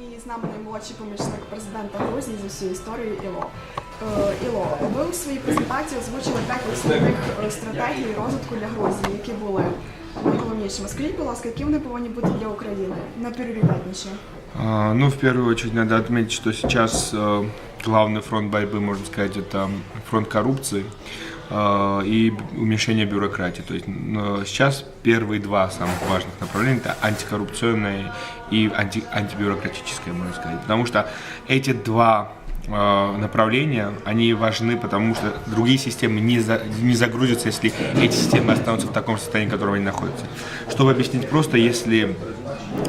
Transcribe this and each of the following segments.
І з нами наймолодший помічник президента Грузії з всю історію Іло. Е, Іло, ви у своїй презентації озвучили п'ять основних е, стратегій розвитку для Грузії, які були найголовнішими. Скажіть, будь ласка, які вони повинні бути для України найпріоритетніші? Ну, в первую очередь надо отметить, что сейчас главный фронт борьбы, можно сказать, это фронт коррупции э, и уменьшение бюрократии. То есть сейчас первые два самых важных направления это антикоррупционное и анти, антибюрократическое, можно сказать. Потому что эти два э, направления, они важны, потому что другие системы не, за- не загрузятся, если эти системы останутся в таком состоянии, в котором они находятся. Чтобы объяснить просто, если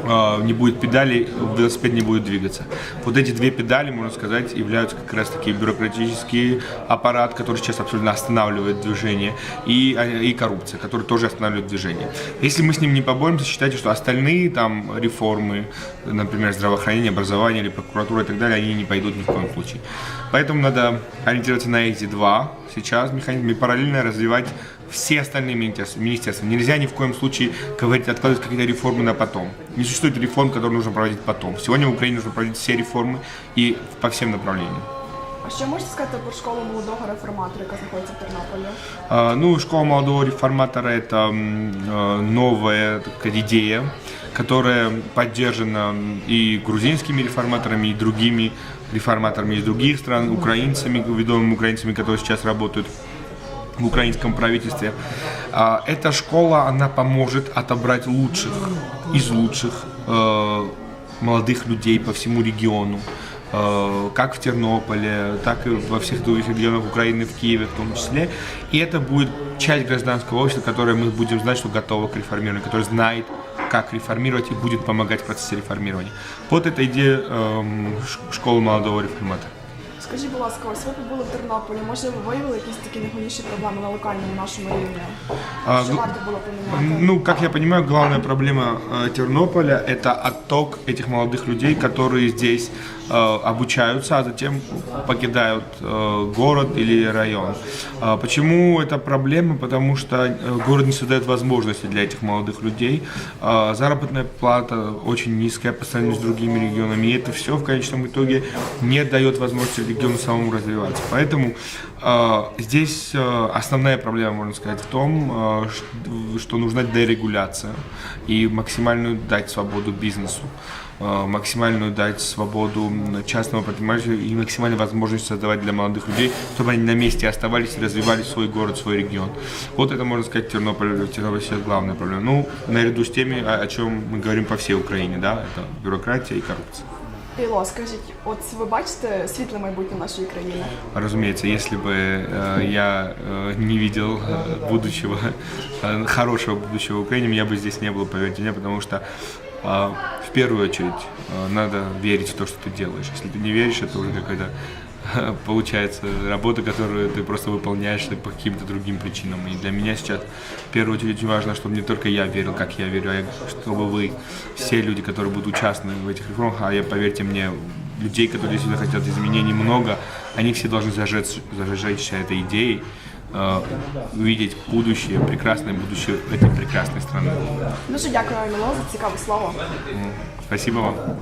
не будет педалей, велосипед не будет двигаться. Вот эти две педали, можно сказать, являются как раз таки бюрократический аппарат, который сейчас абсолютно останавливает движение, и, а, и коррупция, которая тоже останавливает движение. Если мы с ним не поборемся, считайте, что остальные там реформы, например, здравоохранение, образование или прокуратура и так далее, они не пойдут ни в коем случае. Поэтому надо ориентироваться на эти два сейчас механизмы и параллельно развивать все остальные министерства. Нельзя ни в коем случае говорить, откладывать какие-то реформы на потом. Не существует реформ, которые нужно проводить потом. Сегодня в Украине нужно проводить все реформы и по всем направлениям. А що можете сказати про школу молодого реформатора, яка знаходиться в Тернополі? А, Ну, школа молодого реформатора – это э, новая такая идея, которая поддержана и грузинскими реформаторами, и другими реформаторами из других стран, украинцами, ведомыми украинцами, которые сейчас работают в украинском правительстве. А, Эта школа, она поможет отобрать лучших из лучших э, молодых людей по всему региону как в Тернополе, так и во всех других регионах Украины, в Киеве в том числе. И это будет часть гражданского общества, которое мы будем знать, что готово к реформированию, которое знает, как реформировать и будет помогать в процессе реформирования. Вот эта идея эм, школы молодого реформатора. Скажіть, будь ласка, ось ви побули в Тернополі. Може, ви виявили якісь такі найголовніші проблеми на локальному нашому рівні? А, Що ну, варто було поміняти? Ну, как я понимаю, главная проблема э, Тернополя – это отток этих молодых людей, которые здесь э, обучаются, а затем покидают э, город или район. А почему это проблема? Потому что э, город не создает возможности для этих молодых людей. А заработная плата очень низкая по сравнению с другими регионами, и это все в конечном итоге не дает возможности региону самому развиваться. Поэтому э, здесь э, основная проблема, можно сказать, в том, э, что нужна дерегуляция и максимальную дать свободу бизнесу, максимальную дать свободу частному предпринимателю и максимальную возможность создавать для молодых людей, чтобы они на месте оставались и развивали свой город, свой регион. Вот это, можно сказать, Тернополь, Тернополь сейчас главная проблема. Ну, наряду с теми, о, о чем мы говорим по всей Украине, да, это бюрократия и коррупция. Іло, скажіть, от ви бачите світле майбутнє нашої країни? Разумеется, если бы э, я э, не видел э, будущего, э, хорошего будущего в Украине, меня бы здесь не было, поверьте мне, потому что э, в первую очередь э, надо верить в то, что ты делаешь. Если ты не веришь, это уже какая-то э, получается работа, которую ты просто выполняешь по каким-то другим причинам. И для меня сейчас в первую очередь очень важно, чтобы не только я верил, как я верю, а чтобы вы, все люди, которые будут участвовать в этих реформах, а я, поверьте мне, людей, которые действительно хотят изменений много, они все должны зажечь, зажечься этой идеей, э, увидеть будущее, прекрасное будущее этой прекрасной страны. Дуже дякую, Іло, за цікаве слово. Спасибо вам.